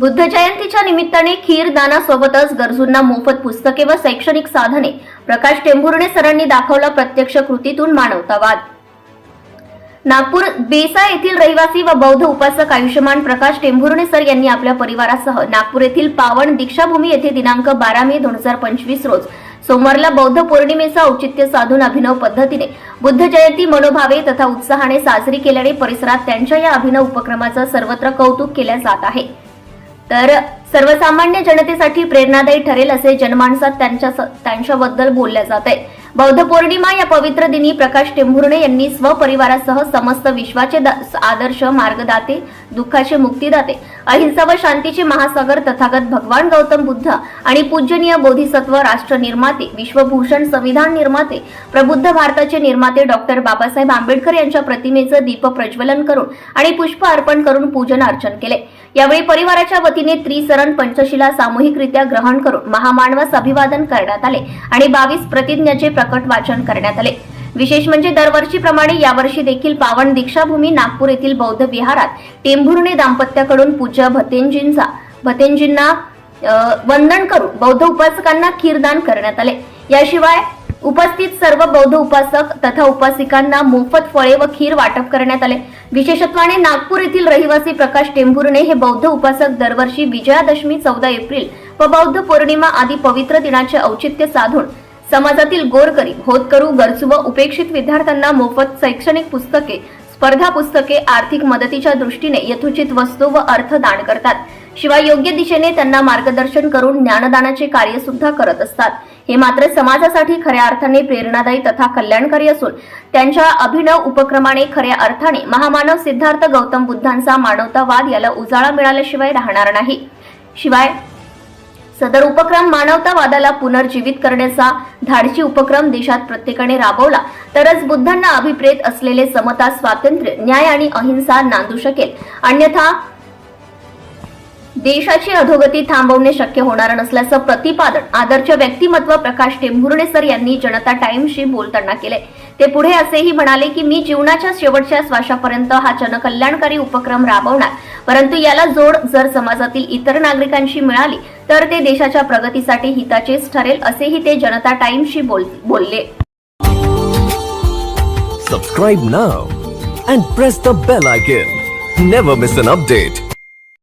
बुद्ध जयंतीच्या निमित्ताने खीर दानासोबतच गरजूंना मोफत पुस्तके व शैक्षणिक साधने. प्रकाश टेंभुर्णे सरांनी दाखवला प्रत्यक्ष कृतीतून मानवतावाद. नागपूर बेसा येथील रहिवासी व बौद्ध उपासक आयुष्यमान प्रकाश टेंभुर्णे सर यांनी आपल्या परिवारासह नागपूर येथील पावन दीक्षाभूमी येथे दिनांक बारा मे दोन हजार पंचवीस रोज सोमवारला बौद्ध पौर्णिमेचा औचित्य साधून अभिनव पद्धतीने बुद्ध जयंती मनोभावे तथा उत्साहाने साजरी केल्याने परिसरात त्यांच्या या अभिनव उपक्रमाचं सर्वत्र कौतुक केल्या जात आहे. तर सर्वसामान्य जनतेसाठी प्रेरणादायी ठरेल असे जनमानसात त्यांच्या त्यांच्याबद्दल बोलल्या जात आहे. बौद्ध पौर्णिमा या पवित्र दिनी प्रकाश टेंभुर्णे यांनी स्वपरिवारासह समस्त विश्वाचे आदर्श मार्गदाते दुःखाचे मुक्तीदाते अहिंसा व शांतीचे महासागर तथागत भगवान गौतम बुद्ध आणि पूजनीय बोधिसत्व राष्ट्र निर्माते विश्वभूषण संविधान निर्माते प्रबुद्ध भारताचे निर्माते डॉक्टर बाबासाहेब आंबेडकर यांच्या प्रतिमेचं दीप प्रज्वलन करून आणि पुष्प अर्पण करून पूजन अर्चन केले. यावेळी परिवाराच्या वतीने त्रिसरण पंचशिला सामूहिकरित्या ग्रहण करून महामानवास अभिवादन करण्यात आले आणि बावीस प्रतिज्ञाचे प्रकट वाचन करण्यात आले. विशेष म्हणजे दरवर्षीप्रमाणे यावर्षी देखील पावन दीक्षाभूमी नागपूर येथील बौद्ध विहारात टेंभुर्णे दाम्पत्याकडून पूज्य भतेंजींचा भतेंजींना वंदन करून बौद्ध उपासकांना खीरदान करण्यात आले. याशिवाय उपस्थित सर्व बौद्ध उपासक तथा उपासिकांना मोफत फळे व खीर वाटप करण्यात आले. विशेषत्वाने नागपूर येथील रहिवासी प्रकाश टेंभुर्णे हे बौद्ध उपासक दरवर्षी विजयादशमी चौदा एप्रिल व बौद्ध पौर्णिमा आदी पवित्र दिनाचे औचित्य साधून समाजातील गोरगरीब होतकरू गरजू व उपेक्षित विद्यार्थ्यांना मोफत शैक्षणिक पुस्तके स्पर्धा पुस्तके आर्थिक मदतीच्या दृष्टीने यथोचित वस्तू व अर्थ दान करतात. शिवाय योग्य दिशेने त्यांना मार्गदर्शन करून ज्ञानदानाचे कार्य सुद्धा करत असतात. हे मात्र समाजासाठी खऱ्या अर्थाने प्रेरणादायी तथा कल्याणकारी असून त्यांच्या अभिनव उपक्रमाने खऱ्या अर्थाने महामानव सिद्धार्थ गौतम बुद्धांचा मानवतावाद याला उजाळा मिळाल्याशिवाय राहणार नाही. शिवाय सदर उपक्रम मानवतावादाला पुनर्जीवित करण्याचा धाडशी उपक्रम देशात प्रत्येकाने राबवला. तरच बुद्धांना अभिप्रेत असलेले समता स्वातंत्र्य न्याय आणि अहिंसा नांदू शकेल. अन्यथा देशाची अधोगती थांबवणे शक्य होणार नसल्याचं प्रतिपादन आदर्श व्यक्तिमत्व प्रकाश टेंभुर्णे सर यांनी जनता टाइमशी बोलताना केले. ते पुढे असेही म्हणाले की मी जीवनाच्या शेवटच्या श्वासापर्यंत हा जनकल्याणकारी उपक्रम राबवणार. परंतु याला जोड जर समाजातील इतर नागरिकांशी मिळाली तर ते देशाच्या प्रगतीसाठी हिताचेच ठरेल असेही ते जनता टाइमशी बोल बोलले. Subscribe now and press the bell icon never miss an update